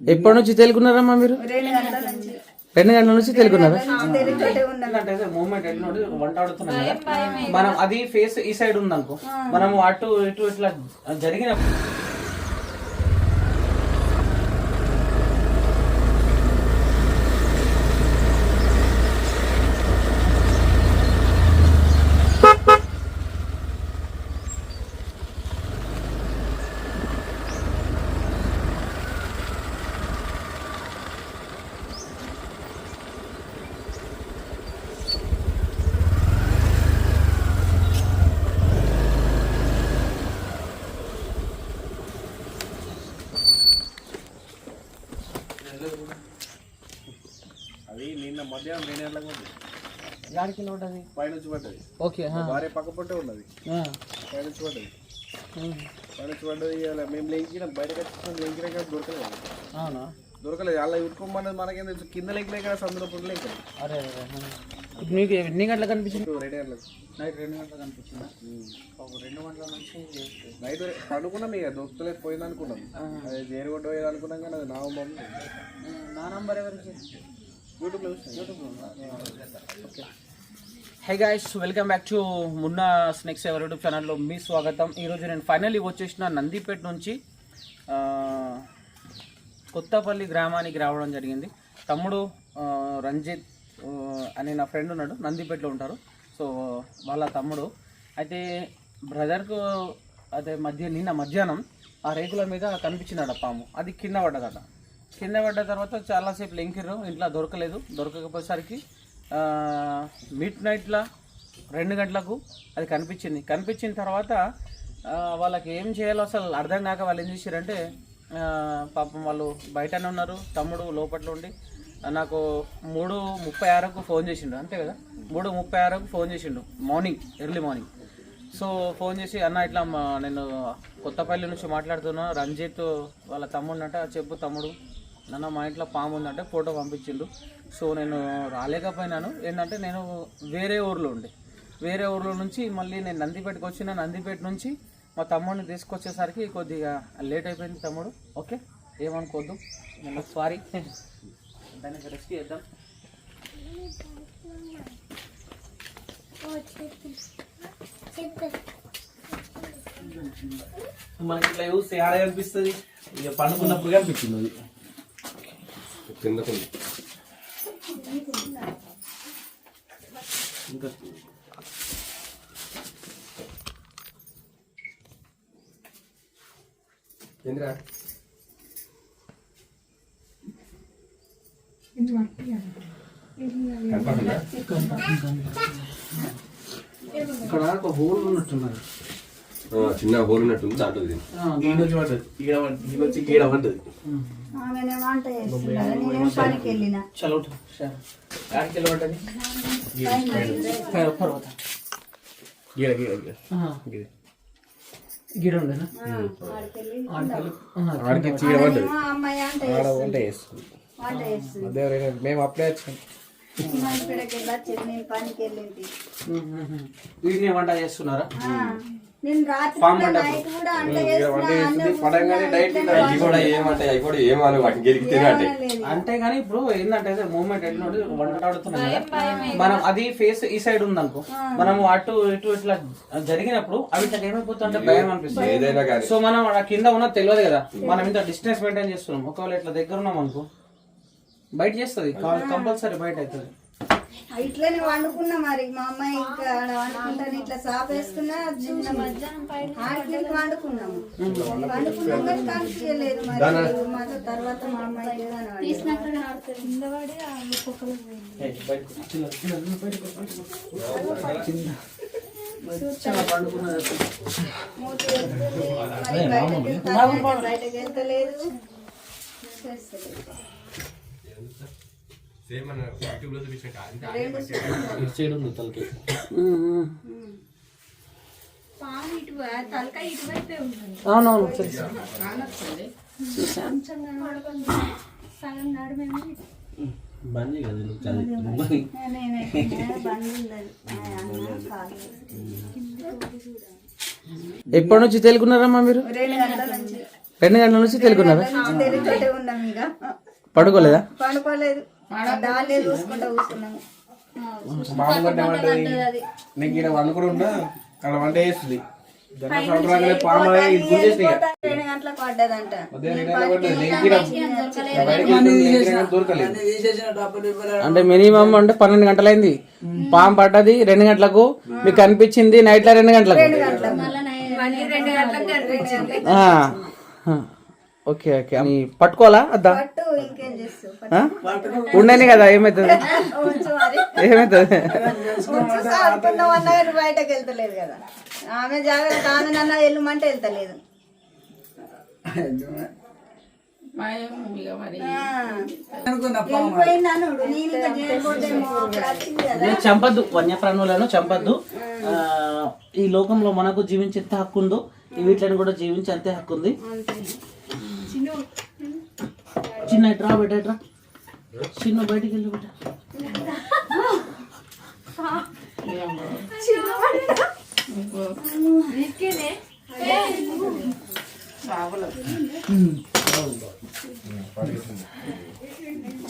ఎప్పటి నుంచి తెలుగున్నారమ్మా మీరు? రెండు గంటల నుంచి తెలుగున్నారా మనం అది ఫేస్ ఈ సైడ్ ఉంది అనుకో మనం అటు ఇటు ఇట్లా జరిగిన యాడికి ఉంటుంది? పైనుంచి పడ్డది. ఓకే భార్య పక్క పొట్టే ఉన్నది. పైనుంచి పడ్డది. పైనుంచి పడ్డది మేము లేచిన బయటకు వచ్చిన దొరకలేదు. అవునా? దొరకలేదు. అలా ఉట్టుకోమన్నది మనకేం తెలుసు. కింద లేకలే కదా సందులో ఇక్కడ అరే మీకు ఎన్ని గంటలకు కనిపించింది? రెండు గంటలకు. నైట్ రెండు గంటలకు కనిపించిందా? ఒక రెండు గంటల నుంచి నైట్ పడుకున్నాం ఇక దొరకలేదు పోయింది అనుకున్నాం అది జేరుగొడ్డ పోయేది అనుకున్నాం కానీ అది నా నా నంబర్ ఎవరికి? Hi guys welcome back to Munna snakes ever YouTube ఛానల్లో మీ స్వాగతం. ఈరోజు నేను ఫైనల్లీ వచ్చేసిన నందిపేట నుంచి కొత్తపల్లి గ్రామానికి రావడం జరిగింది. తమ్ముడు రంజిత్ అని అనే నా ఫ్రెండ్ ఉన్నాడు నందిపేటలో ఉంటారు. సో వాళ్ళ తమ్ముడు అయితే బ్రదర్కు అదే మధ్య నిన్న మధ్యాహ్నం ఆ రేకుల మీద కనిపించినాడు పాము. అది కింద పడ్డదట. కింద పడ్డ తర్వాత చాలాసేపు లెంకిర్రు. ఇంట్లో దొరకలేదు. దొరకకపోయేసరికి మిడ్ నైట్లో రెండు గంటలకు అది కనిపించింది. కనిపించిన తర్వాత వాళ్ళకి ఏం చేయాలో అసలు అర్థం కాక వాళ్ళు ఏం చేశారంటే పాపం వాళ్ళు బయటనే ఉన్నారు. తమ్ముడు లోపల ఉండి నాకు మూడు ముప్పై ఆరుకు ఫోన్ చేసిండు. అంతే కదా? మూడు ముప్పై ఆరుకు ఫోన్ చేసిండు. Morning early morning. So phone చేసి అన్న ఇట్లా నేను కొత్తపల్లి నుంచి మాట్లాడుతున్నా. రంజిత్ వాళ్ళ తమ్ముడినట చెప్పు తమ్ముడు. నన్న మా ఇంట్లో పాము ఉందంటే ఫోటో పంపించిండు. సో నేను రాలేకపోయినాను. ఏంటంటే నేను వేరే ఊర్లో ఉండే. వేరే ఊర్లో నుంచి మళ్ళీ నేను నందిపేటకి వచ్చిన నందిపేట నుంచి మా తమ్ముడిని తీసుకొచ్చేసరికి కొద్దిగా లేట్ అయిపోయింది తమ్ముడు. ఓకే? ఏమనుకోద్దు. నేను సారీ. దానికి రెస్క్యూ చేద్దాం. మనకి ఇట్లా చూస్తే ఆడ కనిపిస్తుంది. ఇక పండుకున్నప్పుడు కనిపించింది అది. కిందకుంది ఇంకా ఏంద్రా కనపడుతుందా? ఇక్కడ ఒక హోల్ ఉన్నట్టున్నది ఆ, చిన్న హోల్ ఉన్నట్టుంది దాంట్లో ఇది ఈడ పడ్డది చలో పర్వతం గీడ గీడ గీడ గీడ గిడ ఉండేనా? ఆడికి చీడ పడ్డది ఆడ వంట చేస్తుంది. మేము అప్పుడే వచ్చాం వీటిని వంట చేస్తున్నారా? నేను రాత్రి నైట్ కూడా అంత అంటే కానీ ఇప్పుడు ఏంటంటే మూమెంట్ ఎట్లుండి వంట ఆడుతున్నాం కదా. మనం అది ఫేస్ ఈ సైడ్ ఉంది అనుకో మనం అటు ఇటు ఇట్లా జరిగినప్పుడు అవి ఇట్లా ఏమైపోతుంటే భయం అనిపిస్తుంది. సో మనం కింద ఉన్నది తెలియదు కదా. మనం ఇంత డిస్టెన్స్ మెయింటైన్ చేస్తున్నాం. ఒకవేళ ఇట్లా దగ్గర ఉన్నాం అనుకో బయట చేస్తుంది. కంపల్సరీ బయట అవుతుంది ఇట్లనే వండుకున్నా మరి మా అమ్మాయి ఇంకా వండుకుంటాను ఇట్లా సాప్ వేసుకున్నా చిన్న ఆడికి వండుకున్నాము. వండుకున్నాం కానీ కనిపించలేదు మరి. మాతో తర్వాత మా అమ్మాయి బయటకు రా. అవునవును ఎప్పటి నుంచి తెలుగున్నారమ్మా మీరు? రెండు గంటల నుంచి. రెండు గంటల నుంచి తెలుగున్నారా? పడుకోలేదా? పండుకోలేదు. దాన్నే చూసుకుంటా కూర్చున్నాము నీకు ఇక్కడ వండుకుని ఉన్నా అక్కడ వంట చేస్తుంది. అంటే మినిమం అంటే పన్నెండు గంటలైంది. పాము పడ్డది రెండు గంటలకు. మీకు కనిపించింది నైట్లో రెండు గంటలకు. Okay okay. పట్టుకోవాలా? అద్దా? ఉండని కదా ఏమవుతుంది ఏమవుతుంది బయటకు వెళ్తలేదు కదా. ఆమె జాగ్రత్త ఆమె నన్న వెళ్ళమంటే వెళ్తలేదు. చంపద్దు వన్యప్రాణులను చంపద్దు. ఆ, ఈ లోకంలో మనకు జీవించే ఎంత హక్కు ఉందో ఈ వీటిని కూడా జీవించే అంతే హక్కు ఉంది. చిన్న ఇట్రా బెట ఇట్రా చిన్న బయటికి వెళ్ళి బెట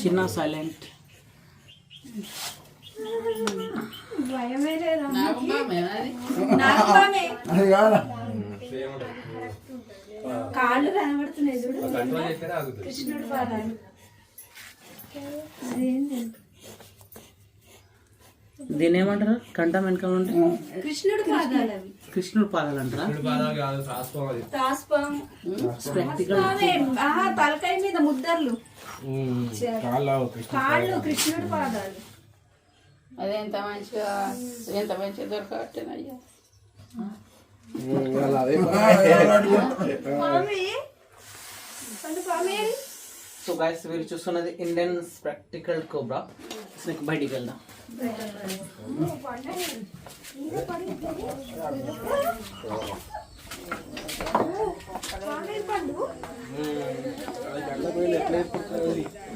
చిన్న సైలెంట్. కాళ్ళు కనబడుతున్నాయి చూడు. కృష్ణుడు పాదాలు. దీని ఏమంటారు? కంఠం వెనకాల ఉంటే? కృష్ణుడు పాదాలు అవి. కృష్ణుడు పాదాలు అంటారా? తలకాయ మీద ముద్దర్లు. కాళ్ళు కృష్ణ కాళ్ళు కృష్ణుడు పాదాలు. అదే ఎంత మంచిగా ఎంత మంచిగా దొరకబట్టినయ్యా సో గైస్ మీరు చూస్తున్నది ఇండియన్ ప్రాక్టికల్ కోబ్రా స్నేక్ బయటికి వెళ్దాం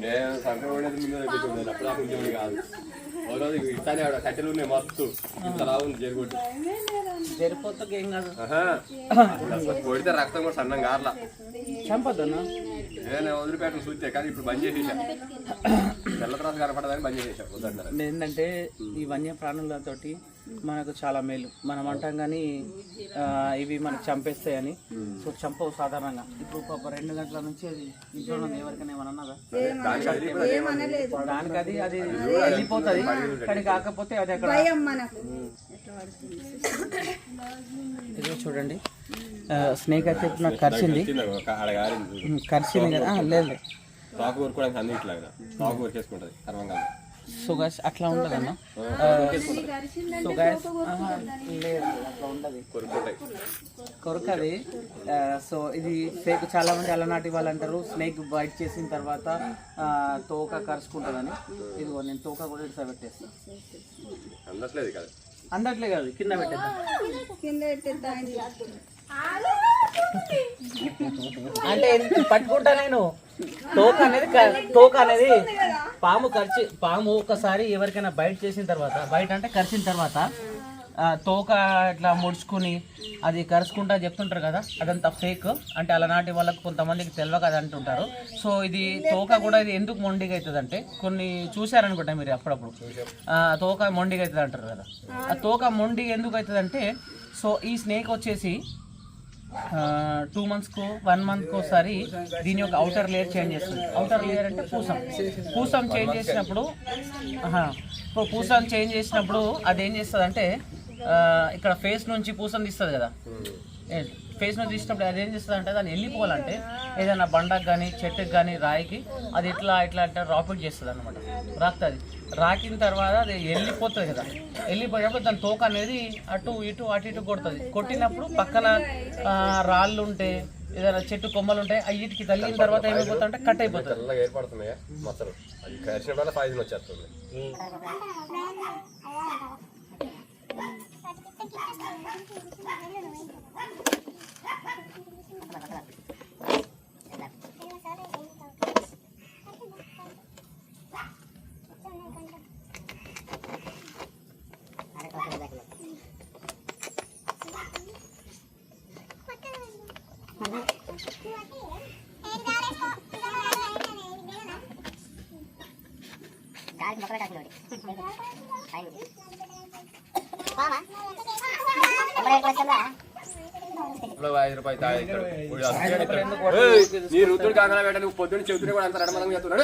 నేను ఇట్లానే ఆవిడ కట్టెలు ఉన్నాయి మస్తు. ఇంత రావు జరుగుతుంది జరిపోతే ఏం కాదు. కొడితే రక్తం కూడా సన్నం గార్లా. చంపద్దన్నా? నేను వదిలిపెట్టిన చూస్తే కానీ ఇప్పుడు బంద్ చేసేసా. తెల్ల తర్వాత కనపడదని బంద్ చేసేసా వద్దంటారు ఏంటంటే ఈ వన్య ప్రాణులతోటి మనకు చాలా మేలు. మనం అంటాం కానీ ఆ, ఇవి మనకు చంపేస్తాయని. సో చంపవు సాధారణంగా. ఇప్పుడు ఒక రెండు గంటల నుంచి అది ఇంట్లో ఎవరికైనా ఏమన్నా అన్నదా ఏమనలేదు. దానికి అది అది వెళ్ళిపోతుంది. కానీ కాకపోతే అది అక్కడ ఇది చూడండి. స్నేక్ అయితే నాకు కరిచింది. కరిచింది కదా? లేదు. లేదు. తాకు ఊరుకోవడానికి ఊరికేసుకుంటది కర్మంగా సో గైస్ అట్లా ఉండదు అన్న సో గైస్ లేదు అట్లా ఉండదు కొరకది. సో ఇది స్నేక్ చాలా మంది అలనాటి వాళ్ళు అంటారు స్నేక్ బైట్ చేసిన తర్వాత తోక కరుచుకుంటుందని. ఇదిగో నేను తోక కూడా ఇట్లా పెట్టేస్తాను అందట్లే కాదు కింద పెట్టేద్దాం. అంటే పట్టుకుంటా నేను? తోక అనేది తోక అనేది పాము కరిచి పాము ఒకసారి ఎవరికైనా బయట చేసిన తర్వాత బయట అంటే కరిచిన తర్వాత తోక ఇట్లా ముడుచుకుని అది కరుచుకుంటా చెప్తుంటారు కదా అదంతా ఫేక్ అంటే అలనాటి వాళ్ళకు కొంతమందికి తెలియక అది అంటుంటారు. సో ఇది తోక కూడా ఇది ఎందుకు మొండిగా అవుతుంది అంటే కొన్ని చూశారనుకుంటా మీరు అప్పుడప్పుడు. తోక మొండిగా అవుతుంది అంటారు కదా. ఆ తోక మొండి ఎందుకు అవుతుంది అంటే సో ఈ స్నేక్ వచ్చేసి టూ మంత్స్కు వన్ మంత్కి ఒకసారి దీని యొక్క అవుటర్ లేయర్ చేంజ్ చేస్తుంది. అవుటర్ లేయర్ అంటే పూసం. పూసం చేంజ్ చేసినప్పుడు పూసం చేంజ్ చేసినప్పుడు అది ఏం చేస్తుంది అంటే ఇక్కడ ఫేస్ నుంచి పూసం తీస్తుంది కదా. ఫేస్ మీద తీసినప్పుడు అది ఏం చేస్తుంది అంటే దాన్ని వెళ్ళిపోవాలంటే ఏదైనా బండకు కానీ చెట్టుకు కానీ రాయికి అది ఇట్లా ఇట్లా అంటే రాపిడ్ చేస్తుంది అనమాట రాస్తుంది రాకిన తర్వాత అది వెళ్ళిపోతుంది కదా. వెళ్ళిపోయినప్పుడు దాని తోక అనేది అటు ఇటు అటు ఇటు కొడుతుంది. కొట్టినప్పుడు పక్కన రాళ్ళు ఉంటే ఏదైనా చెట్టు కొమ్మలు ఉంటాయి అయ్యిటికి తల్లిన తర్వాత ఏమైపోతుంది అంటే కట్ అయిపోతుంది ఏర్పడుతుంది వచ్చేస్తుంది. గాలికి మొక్కలు కాసినోడి అయింది బావా ఒకటే పొద్దున్న చెబుతున్నా కూడా అంత రడమలం చేస్తున్నాడు